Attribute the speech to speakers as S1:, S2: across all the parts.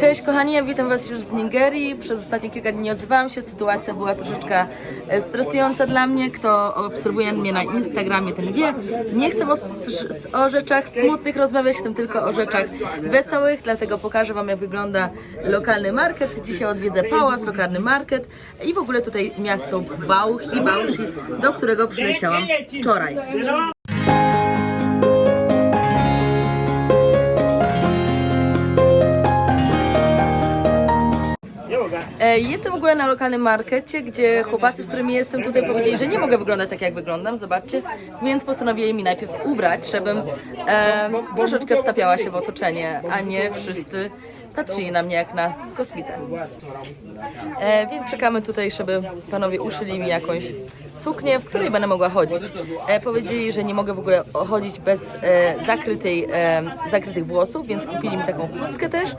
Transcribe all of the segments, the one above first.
S1: Cześć kochani, ja witam Was już z Nigerii. Przez ostatnie kilka dni nie odzywałam się. Sytuacja była troszeczkę e, stresująca dla mnie. Kto obserwuje mnie na Instagramie, ten wie. Nie chcę o, o rzeczach smutnych rozmawiać, chcę tylko o rzeczach wesołych, dlatego pokażę Wam jak wygląda lokalny market. Dzisiaj odwiedzę Pałas, lokalny market i w ogóle tutaj miasto Bauchi, Bauchi, do którego przyleciałam wczoraj. Jestem w ogóle na lokalnym markecie, gdzie chłopacy, z którymi jestem tutaj powiedzieli, że nie mogę wyglądać tak jak wyglądam, zobaczcie, więc postanowili mi najpierw ubrać, żebym e, troszeczkę wtapiała się w otoczenie, a nie wszyscy patrzyli na mnie jak na kosmitę. E, więc czekamy tutaj, żeby panowie uszyli mi jakąś suknię, w której będę mogła chodzić. E, powiedzieli, że nie mogę w ogóle chodzić bez e, zakrytej, e, zakrytych włosów, więc kupili mi taką chustkę też.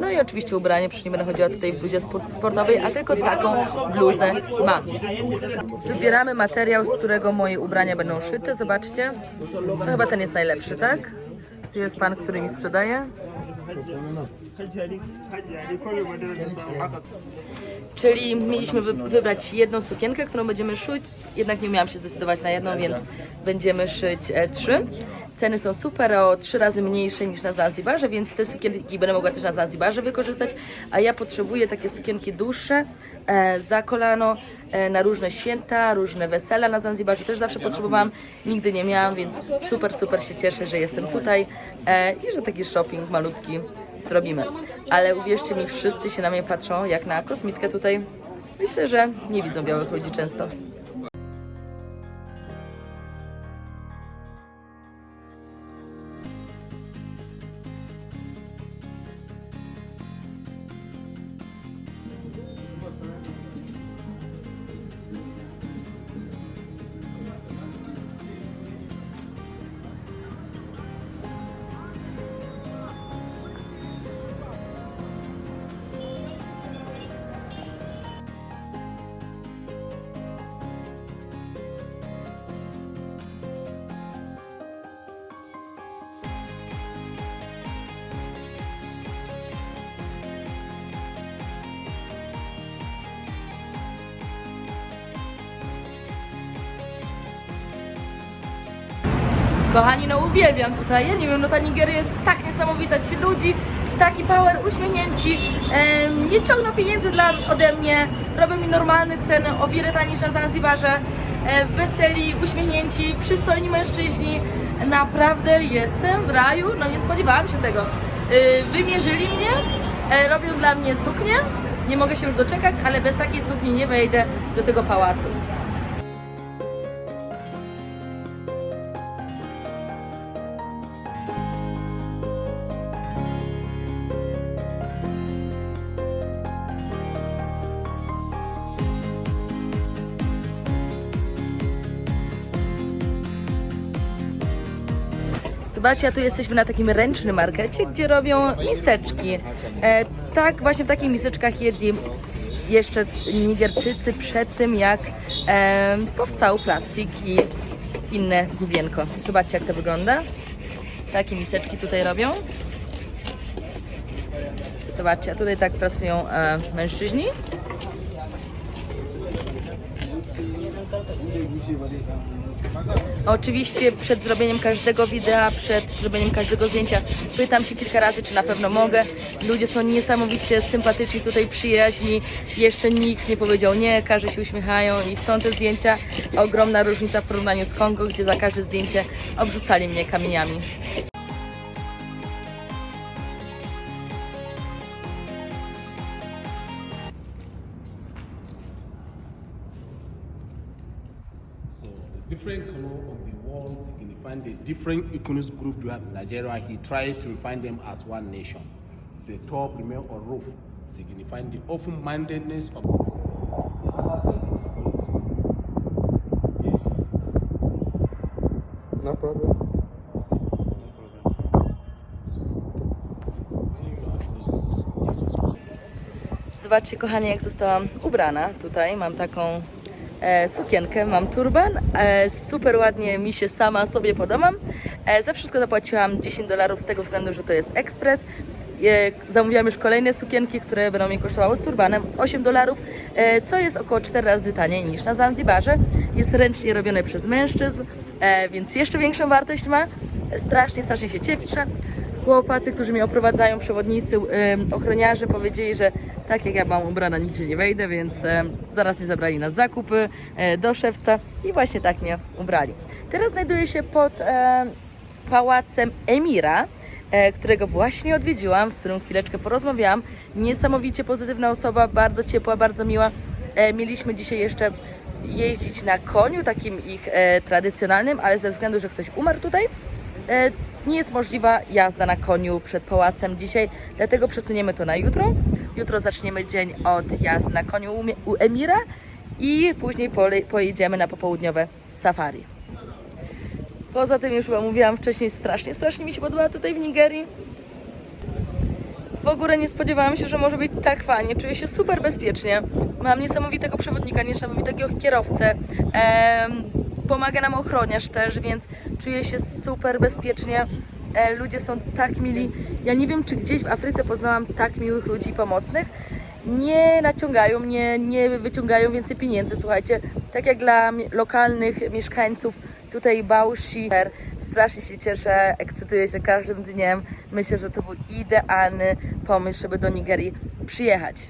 S1: No i oczywiście ubranie, przecież nie będę chodziła tutaj w bluzie sport- sportowej, a tylko taką bluzę mam. Wybieramy materiał, z którego moje ubrania będą szyte, zobaczcie. To chyba ten jest najlepszy, tak? Tu jest pan, który mi sprzedaje. Czyli mieliśmy wy- wybrać jedną sukienkę, którą będziemy szyć, jednak nie umiałam się zdecydować na jedną, więc będziemy szyć e, trzy. Ceny są super, o trzy razy mniejsze niż na Zanzibarze, więc te sukienki będę mogła też na Zanzibarze wykorzystać, a ja potrzebuję takie sukienki dłuższe, e, za kolano, e, na różne święta, różne wesela na Zanzibarze też zawsze potrzebowałam, nigdy nie miałam, więc super, super się cieszę, że jestem tutaj e, i że taki shopping malutki zrobimy. Ale uwierzcie mi, wszyscy się na mnie patrzą jak na kosmitkę tutaj. Myślę, że nie widzą białych ludzi często. Kochani, no uwielbiam tutaj. Ja nie wiem, no ta Nigeria jest tak niesamowita. Ci ludzi, taki power, uśmiechnięci, nie ciągną pieniędzy dla, ode mnie, robią mi normalne ceny, o wiele taniej niż na Zanzibarze. E, weseli, uśmiechnięci, przystojni mężczyźni. Naprawdę jestem w raju, no nie spodziewałam się tego. E, wymierzyli mnie, e, robią dla mnie suknię. Nie mogę się już doczekać, ale bez takiej sukni nie wejdę do tego pałacu. Zobaczcie, a tu jesteśmy na takim ręcznym markecie, gdzie robią miseczki. E, tak, właśnie w takich miseczkach jedli jeszcze Nigerczycy przed tym, jak e, powstał plastik i inne główienko. Zobaczcie, jak to wygląda. Takie miseczki tutaj robią. Zobaczcie, a tutaj tak pracują e, mężczyźni. Oczywiście przed zrobieniem każdego wideo, przed zrobieniem każdego zdjęcia pytam się kilka razy, czy na pewno mogę. Ludzie są niesamowicie sympatyczni, tutaj przyjaźni. Jeszcze nikt nie powiedział nie, każdy się uśmiechają i chcą te zdjęcia. Ogromna różnica w porównaniu z Kongo, gdzie za każde zdjęcie obrzucali mnie kamieniami.
S2: So the different color of the wall signifying the different ethnic group you have in Nigeria. He tried to find them as one nation. The top remain on roof, signifying the open-mindedness of the other side.
S3: No problem.
S1: Zobaczcie, kochani, jak zostałam ubrana tutaj. Mam taką sukienkę, mam turban. E, super ładnie mi się sama sobie podobam. E, za wszystko zapłaciłam 10 dolarów z tego względu, że to jest ekspres. e, zamówiłam już kolejne sukienki, które będą mi kosztowały z turbanem 8 dolarów, e, co jest około 4 razy taniej niż na Zanzibarze. Jest ręcznie robione przez mężczyzn, e, więc jeszcze większą wartość ma. Strasznie, strasznie się cieszę. Chłopacy, którzy mnie oprowadzają, przewodnicy, ochroniarze powiedzieli, że tak jak ja mam ubrana, nigdzie nie wejdę, więc em, zaraz mnie zabrali na zakupy e, do szewca i właśnie tak mnie ubrali. Teraz znajduję się pod em, pałacem Emira, e, którego właśnie odwiedziłam, z którym chwileczkę porozmawiałam. Niesamowicie pozytywna osoba, bardzo ciepła, bardzo miła. E, mieliśmy dzisiaj jeszcze jeździć na koniu, takim ich e, tradycjonalnym, ale ze względu, że ktoś umarł tutaj, e, nie jest możliwa jazda na koniu przed pałacem dzisiaj, dlatego przesuniemy to na jutro. Jutro zaczniemy dzień od jazdy na koniu u, Emira i później pojedziemy na popołudniowe safari. Poza tym, już Wam mówiłam wcześniej, strasznie, strasznie mi się podoba tutaj w Nigerii. W ogóle nie spodziewałam się, że może być tak fajnie. Czuję się super bezpiecznie. Mam niesamowitego przewodnika, niesamowitego kierowcę. Em, pomaga nam ochroniarz też, więc czuję się super bezpiecznie. E, ludzie są tak mili. Ja nie wiem, czy gdzieś w Afryce poznałam tak miłych ludzi pomocnych. Nie naciągają mnie, nie wyciągają więcej pieniędzy. Słuchajcie, tak jak dla lokalnych mieszkańców tutaj Bauchi, strasznie się cieszę, ekscytuję się każdym dniem. Myślę, że to był idealny pomysł, żeby do Nigerii przyjechać.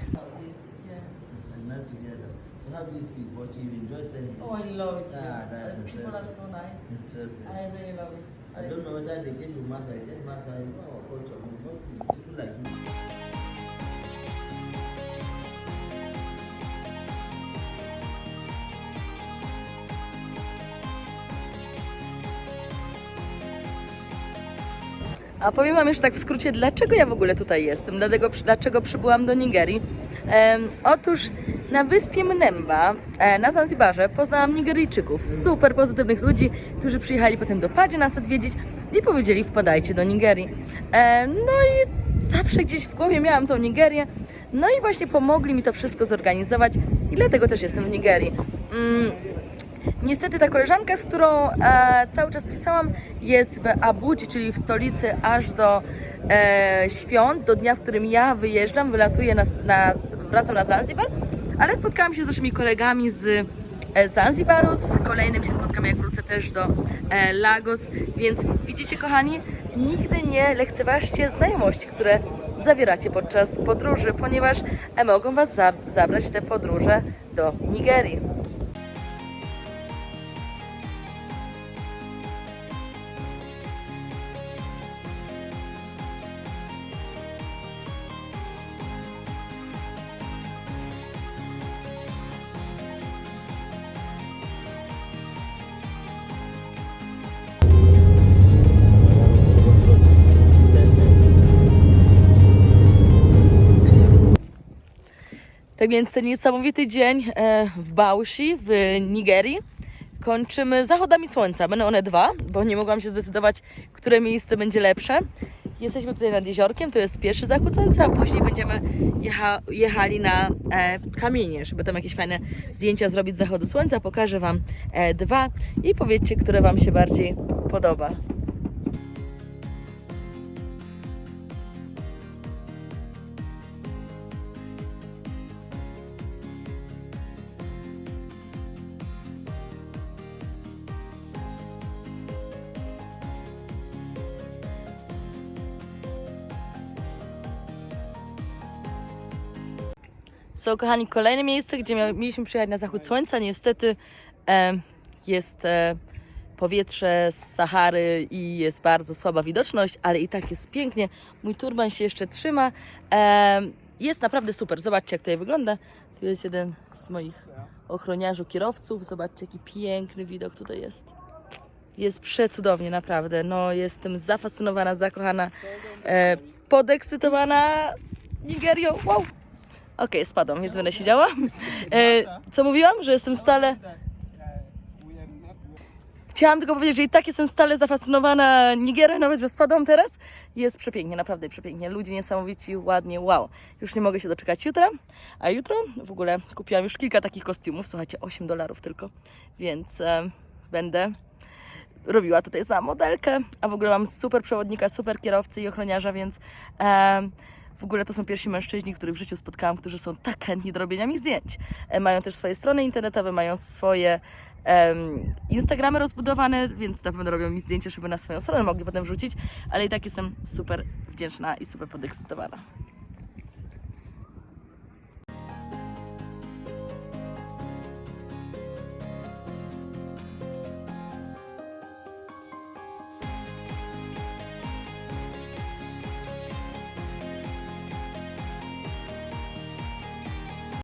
S1: Oh, I love it.
S3: Ah, that's
S1: The people are so nice. I really love it.
S3: I don't know whether they gave you master. They gave master in our culture. Mostly people like you.
S1: A powiem Wam jeszcze tak w skrócie, dlaczego ja w ogóle tutaj jestem, dlatego, dlaczego przybyłam do Nigerii. Em, otóż na wyspie Mnemba, e, na Zanzibarze, poznałam Nigeryjczyków, super pozytywnych ludzi, którzy przyjechali potem do Padzie nas odwiedzić i powiedzieli wpadajcie do Nigerii. E, no i zawsze gdzieś w głowie miałam tą Nigerię, no i właśnie pomogli mi to wszystko zorganizować i dlatego też jestem w Nigerii. Mm, Niestety ta koleżanka, z którą e, cały czas pisałam, jest w Abuji, czyli w stolicy, aż do e, świąt, do dnia, w którym ja wyjeżdżam, wylatuję na, na, wracam na Zanzibar, ale spotkałam się z naszymi kolegami z e, Zanzibaru, z kolejnym się spotkam, jak wrócę też do e, Lagos, więc widzicie kochani, nigdy nie lekceważcie znajomości, które zawieracie podczas podróży, ponieważ e, mogą Was za, zabrać te podróże do Nigerii. Tak więc ten niesamowity dzień e, w Bauchi w Nigerii kończymy zachodami słońca. Będą one dwa, bo nie mogłam się zdecydować, które miejsce będzie lepsze. Jesteśmy tutaj nad jeziorkiem, to jest pierwszy zachód słońca, a później będziemy jecha, jechali na e, kamienie, żeby tam jakieś fajne zdjęcia zrobić z zachodu słońca. Pokażę Wam e, dwa i powiedzcie, które Wam się bardziej podoba. So, kochani, kolejne miejsce, gdzie mieliśmy przyjechać na zachód słońca. Niestety e, jest e, powietrze z Sahary i jest bardzo słaba widoczność, ale i tak jest pięknie. Mój turban się jeszcze trzyma. E, jest naprawdę super. Zobaczcie, jak tutaj wygląda. Tu jest jeden z moich ochroniarzy, kierowców. Zobaczcie, jaki piękny widok tutaj jest. Jest przecudownie, naprawdę. No, jestem zafascynowana, zakochana, e, podekscytowana Nigerią. Wow! Okej, spadłam, więc będę siedziała. E, co mówiłam? Że jestem stale. Chciałam tylko powiedzieć, że i tak jestem stale zafascynowana Nigerią, nawet że spadłam teraz. Jest przepięknie, naprawdę przepięknie. Ludzie niesamowici, ładnie, wow. Już nie mogę się doczekać jutra. A jutro w ogóle kupiłam już kilka takich kostiumów. Słuchajcie, 8 dolarów tylko, więc e, będę robiła tutaj za modelkę, a w ogóle mam super przewodnika, super kierowcę i ochroniarza, więc em, w ogóle to są pierwsi mężczyźni, których w życiu spotkałam, którzy są tak chętni do robienia mi zdjęć. E, mają też swoje strony internetowe, mają swoje Instagramy rozbudowane, więc na pewno robią mi zdjęcia, żeby na swoją stronę mogli potem wrzucić, ale i tak jestem super wdzięczna i super podekscytowana.